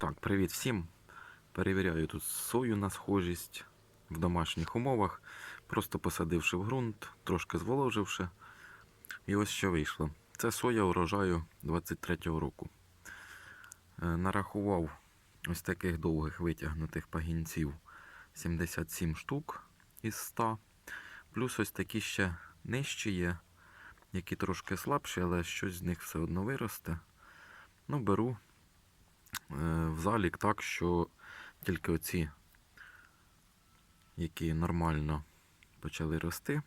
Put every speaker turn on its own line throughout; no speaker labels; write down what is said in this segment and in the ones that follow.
Так, привіт всім. Перевіряю тут сою на схожість в домашніх умовах, просто посадивши в ґрунт, трошки зволоживши. І ось що вийшло. Це соя урожаю 23-го року. Е, Нарахував ось таких довгих витягнутих пагінців 77 штук із 100. Плюс ось такі ще нижчі є, які трошки слабші, але щось з них все одно виросте. Ну, беру в залік так, що тільки оці, які нормально почали рости,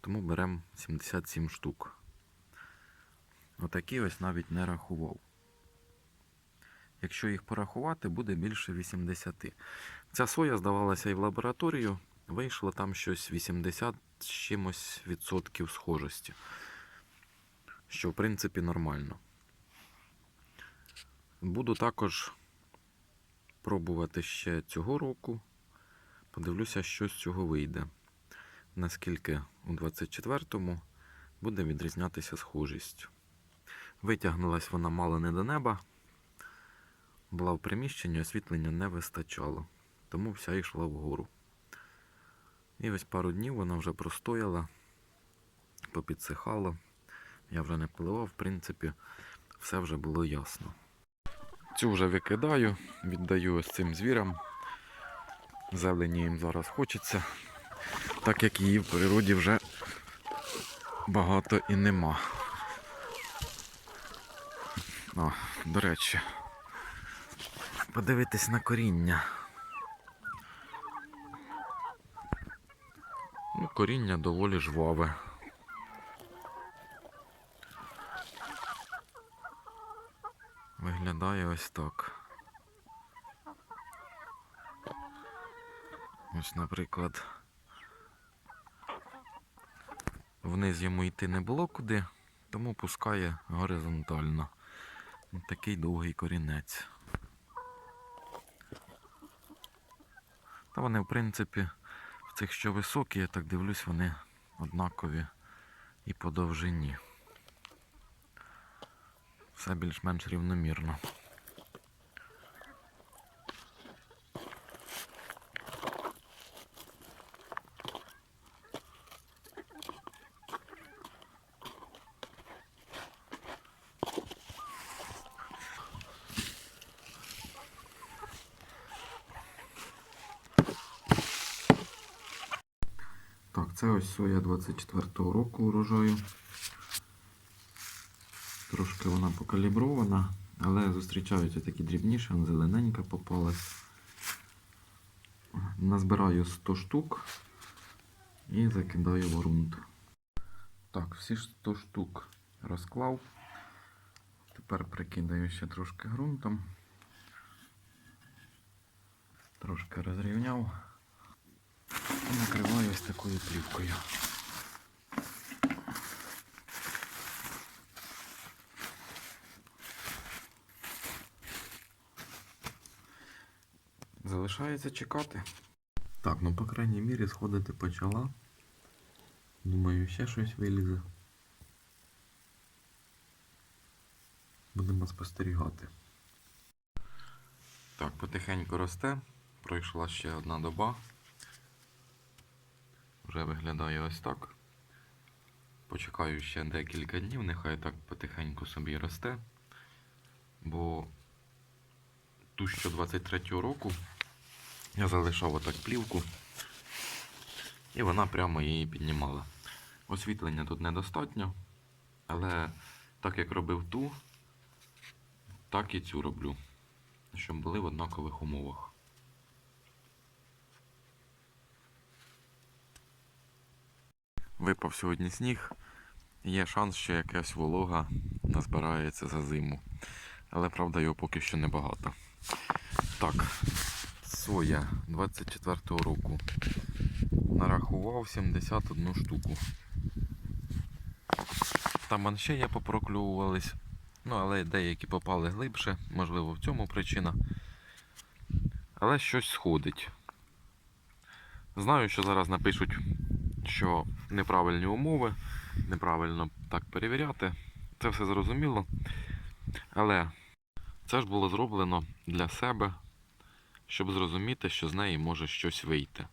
тому беремо 77 штук. Отакі ось навіть не рахував. Якщо їх порахувати, буде більше 80. Ця соя здавалася і в лабораторію, вийшло там щось 80 з чимось відсотків схожості. Що в принципі нормально. Буду також пробувати ще цього року. Подивлюся, що з цього вийде. Наскільки у 24-му буде відрізнятися схожість. Витягнулась вона мало не до неба. Була в приміщенні, освітлення не вистачало, тому вся йшла вгору. І ось пару днів вона вже простояла, попідсихала. Я вже не поливав, в принципі, все вже було ясно. Цю вже викидаю, віддаю ось цим звірам. Зелені їм зараз хочеться, так як її в природі вже багато і нема. О, до речі, подивитись на коріння. Ну, коріння доволі жваве. Виглядає ось так. Ось, наприклад, вниз йому йти не було куди, тому пускає горизонтально. Такий довгий корінець. Та вони, в принципі, в цих, що високі, я так дивлюсь, вони однакові і по довжині. Все більш-менш рівномірно. Так, це ось соя 24-го року урожаю. Трошки вона покалібрована, але зустрічаються такі дрібніші, зелененька попалась. Назбираю 100 штук і закидаю в ґрунт. Так, всі 100 штук розклав. Тепер прикидаю ще трошки ґрунтом. Трошки розрівняв. І накриваю ось такою плівкою. Залишається чекати. Так, ну по крайній мірі сходити почала. Думаю, ще щось вилізе. Будемо спостерігати. Так, потихеньку росте. Пройшла ще одна доба. Вже виглядає ось так. Почекаю ще декілька днів, нехай так потихеньку собі росте. Бо ту, що 23-го року, я залишав отак плівку, і вона прямо її піднімала. Освітлення тут недостатньо, але так як робив ту, так і цю роблю, щоб були в однакових умовах. Випав сьогодні сніг. Є шанс, що якась волога назбирається за зиму. Але правда його поки що небагато. Так, соя 24-го року. Нарахував 71 штуку. Там є попроклювувались. Ну, але деякі попали глибше, можливо, в цьому причина. Але щось сходить. Знаю, що зараз напишуть, що неправильні умови, неправильно так перевіряти. Це все зрозуміло. Але Це ж було зроблено для себе, щоб зрозуміти, що з неї може щось вийти.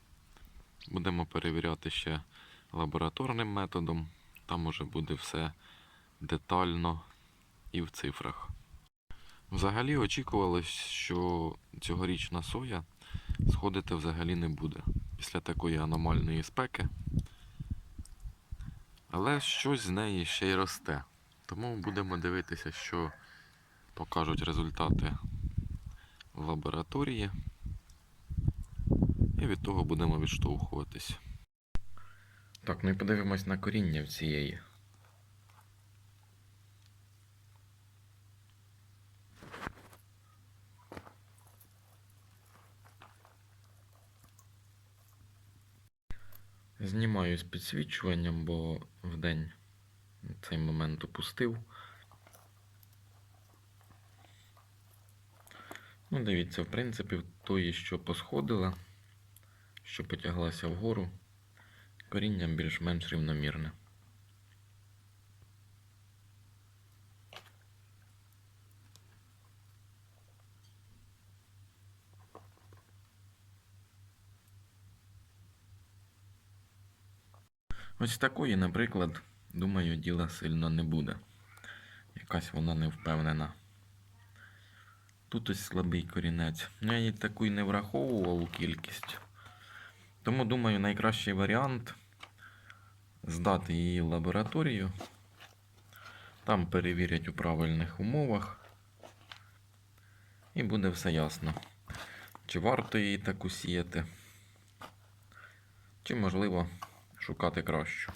Будемо перевіряти ще лабораторним методом. Там уже буде все детально і в цифрах. Взагалі очікувалось, що цьогорічна соя сходити взагалі не буде після такої аномальної спеки. Але щось з неї ще й росте. Тому будемо дивитися, що покажуть результати лабораторії. І від того будемо відштовхуватись. Так, ну і подивимось на коріння в цієї. Знімаю з підсвічуванням, бо вдень цей момент опустив. Ну, дивіться, в принципі, тої, що посходила, що потяглася вгору, коріння більш-менш рівномірне. Ось такої, наприклад, думаю, діла сильно не буде. Якась вона не впевнена. Тут ось слабий корінець. Ну, я її таку й не враховував кількість. Тому, думаю, найкращий варіант здати її в лабораторію. Там перевірять у правильних умовах. І буде все ясно. Чи варто її таку сіяти, чи можливо шукати кращу.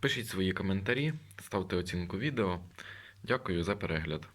Пишіть свої коментарі, ставте оцінку відео. Дякую за перегляд.